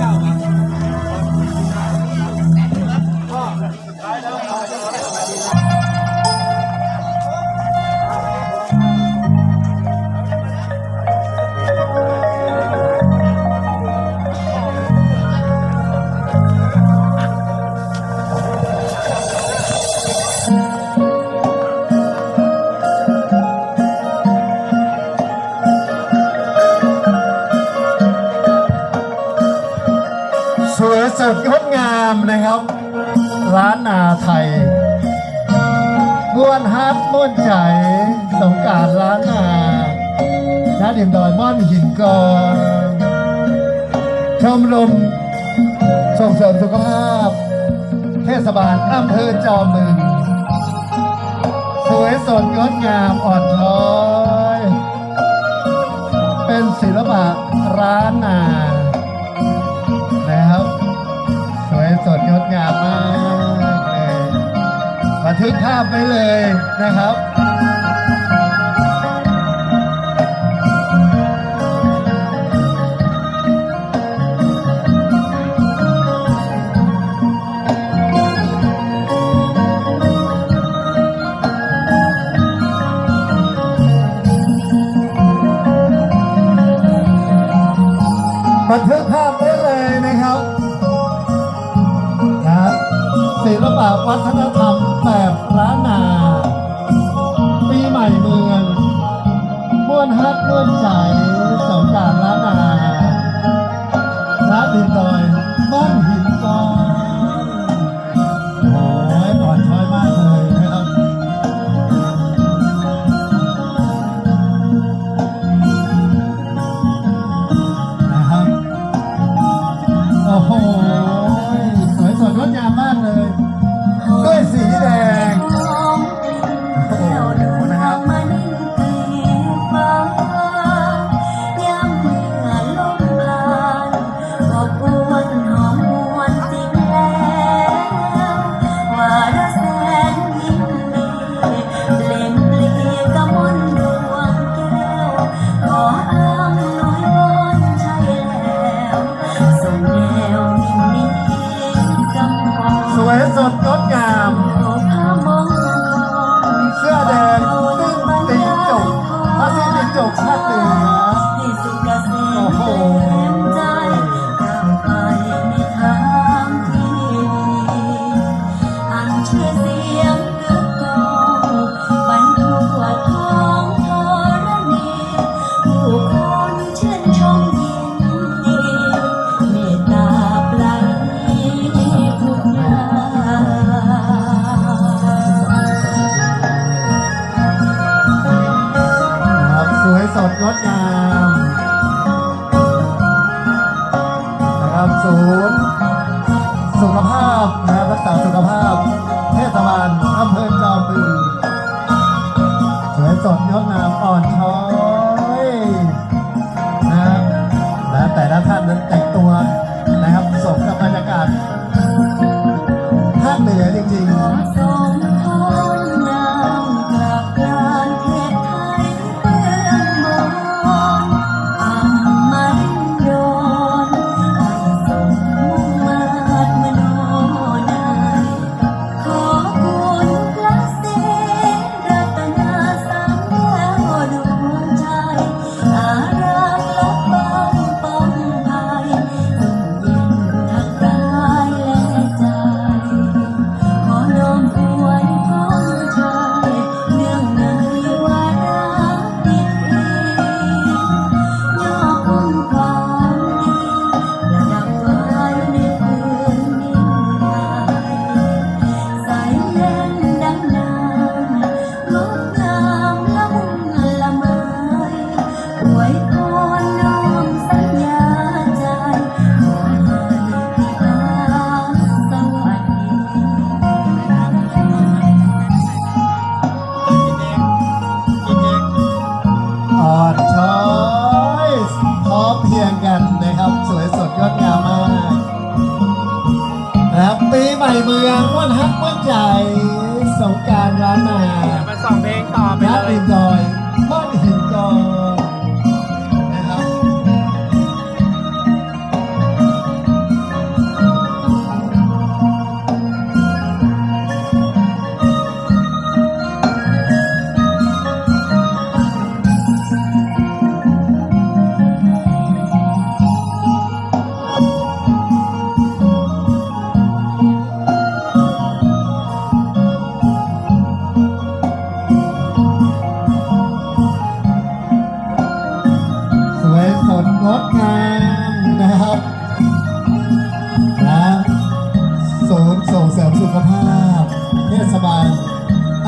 สว ยสดงดงามนะครับ ร้านนาไทยม้วนฮัทม้วนใจ สงการร้านนาน้าดิมดอยม่อนหินกองชมรมส่งเสริมสุขภาพ เทศบาลอำเภอจอมบึง สวยสดงดงามอ่อนช้อย งดงามมากเลยบันทึกภาพไว้เลยนะครับบันทึกภาพ แบบวัฒนธรรมแบบล้านนา ปีใหม่เมืองม้วนฮักม้วนใจ ดงดงามนะครับศูนย์สุขภาพนะครับรักษาสุขภาพ เทศบาลอำเภอจอมบึงสวยสดงดงามอ่อนช้อย ใหม่เมืองวันฮักวันใจสงกรารร้านนามาสองเพลงต่อไปนัดเลดิยนดอ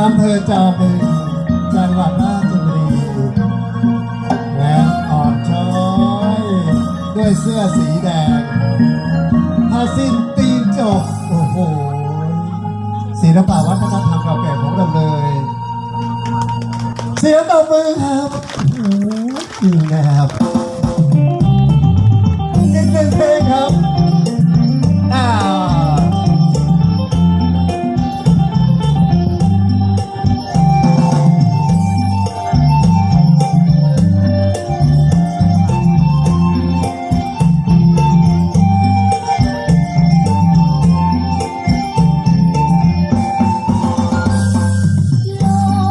อำเภอจอมึงจังหวัดราชบุรีและอ่อนช้อยด้วยเสื้อสีแดงผ้าสิ้นตีนจกโอ้โหศิลปะวัฒนธรรมเก่าแก่ของเราเลย เสียงตบมือครับอ้โหจริงนะครับอีกหนึ่งเพลงครับ